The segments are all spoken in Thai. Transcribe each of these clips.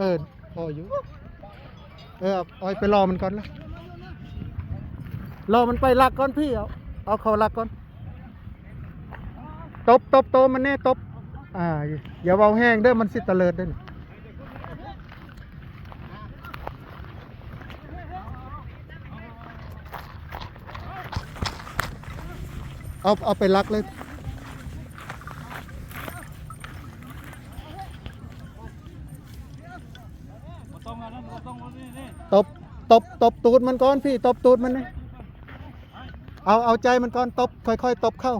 เออพออยู่ เออเอาไปรอมันก่อนละรอมันไปลักก่อนพี่เอาเอาเขาลักก่อน ตบตบโตมันแน่ตบ อ่าอย่าเบาแห้งเด้อมันสิตะเลิดเด้อเอาเอาไปลักเลย ต้องอันนั้นต้องอันนี้นี่ ตบ ตบตบตูดมันก่อนพี่ตบตูดมันนี่เอาเอาใจมันก่อนตบค่อยๆตบเข้า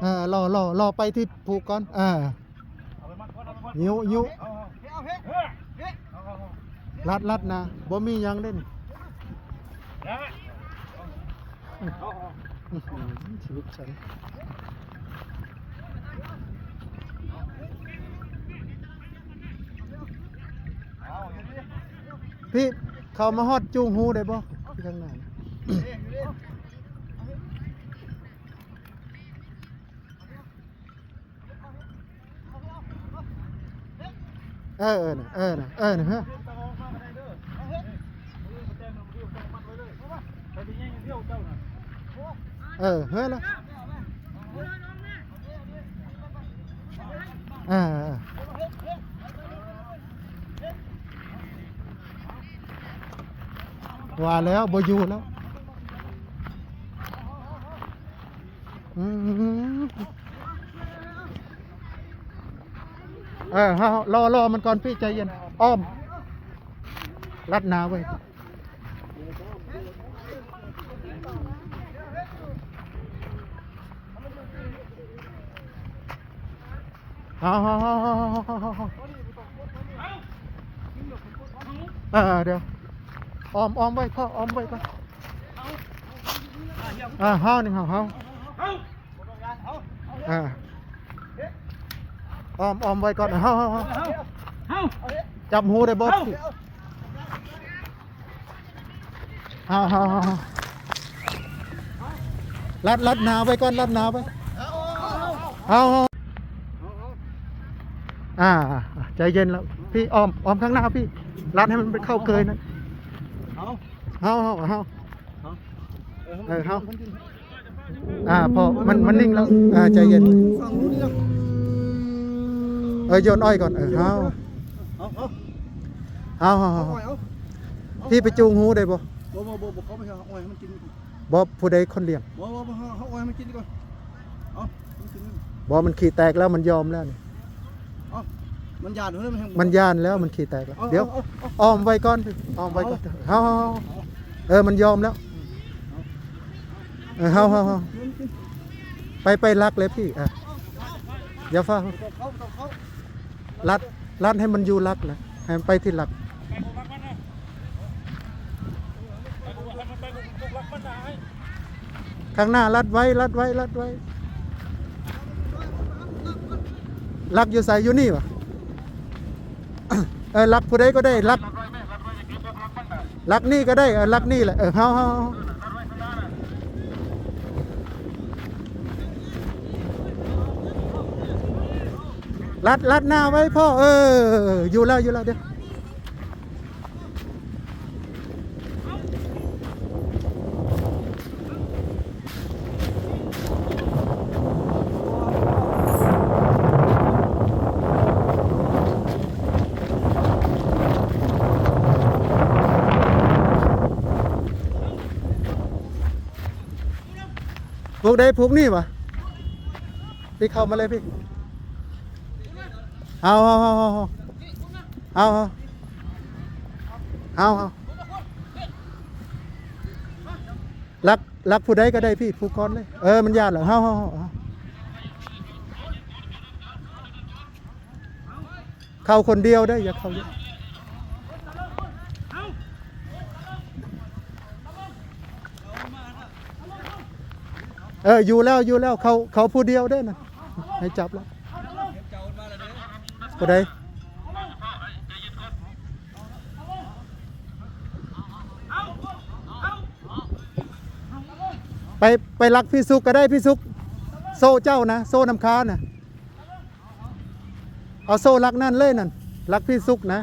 เออรอรอรอไปที่ผูกก่อนอ่ายิ้วยิ้วรัดรัดนะบ่มียังเด่นชีวิตฉัน พี่เขามาฮอดจูงหูได้บ่ที่ข้างหน้าเออเออเออเออเฮะเออเฮ้ยละเออ ว่าแล้วบอยู่แล้วอืมเออฮารอรอมันก่อนพี่ใจเย็น อ้อม รัดนาไว้เอาเอาเอาเอาเอาเอาเอาเออเดี๋ยว ออมออมไว้พ่อออมไว้ก่อนอ่าห้าวหนึ่งห้าวห้าวอ่าออมออมไว้ก่อนห้าวห้าวห้าวเอาจับหูได้บ่ห้าวห้าวห้าวรัดรัดหนาไว้ก่อนรัดหนาไว้เอาเอาอ่าอ่า ใจเย็นแล้ว พี่ออมออมข้างหน้าพี่ รัดให้มันไปเข้าเกยนะ เอาเฮาเฮาเฮาเออเอามันกินอ่าพอมันมันนิ่งแล้วอ่าใจเย็นฟังรู้เรื่องเออโยนอ้อยก่อนเออเฮาเอาเอาเฮาเฮาเอาเฮาอ้อยเอาพี่ไปจูงหูได้บ่บ่บ่บ่บ่เขาไม่เอาอ้อยให้มันกินดีกว่าบ่ผู้ใดคนเลี้ยงบ่บ่บ่เอาอ้อยให้มันกินดีกว่าเอามันกินนี่บ่มันขี่แตกแล้วมันยอมแล้วนี่เอา มันหยาดเฮ้ยมันแห้งมันย่านแล้วมันขี่แตกแล้วอาเดี๋ยวอาอาอ้อมไว้ก่อนพี่อ้อมไว้ก่อนเฮาเฮาเฮาเออมันยอมแล้วเออเฮาเฮาเฮามันกินไปไปรักเลยพี่อะอย่าฟ้าต้องเขาต้องเขารัดรัดให้มันอยู่รักเลยให้มันไปที่รักไปกูรักมันนะไปกูรักมันไปกูรักมันนะให้ข้างหน้ารัดไว้รัดไว้รัดไว้รักอยู่ใส่อยู่นี่วะ เออรักผู้ใดก็ได้รักรักนี่ก็ได้เออรักนี่แหละเออเฮาเฮาลัดรัดหน้าไว้พ่อเอออยู่แล้วอยู่แล้วเดี๋ยว กได้พกนี่ปะพี่เข้ามาเลยพี่ เอาเอาเอาเอาเอาเอารักรักผู้ใดก็ได้พี่ผู้ก้อนเลย เออมันยากเหรอเอาเอาเข้าคนเดียวได้อย่าเข้าเยอะ เอออยู่แล้วอยู่แล้วเขาเขาผู้เดียวได้นะให้จับแล้วผู้ใดไปไปรักพี่สุกก็ได้พี่สุก โซ่เจ้านะ โซ่น้ำค้านะเอาโซ่ลักนั่นเลยนั่นลักพี่ซุกนะ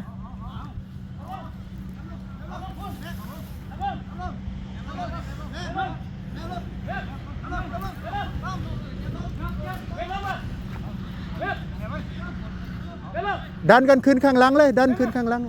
ดันกันขึ้นข้างหลังเลย ดันขึ้นข้างหลัง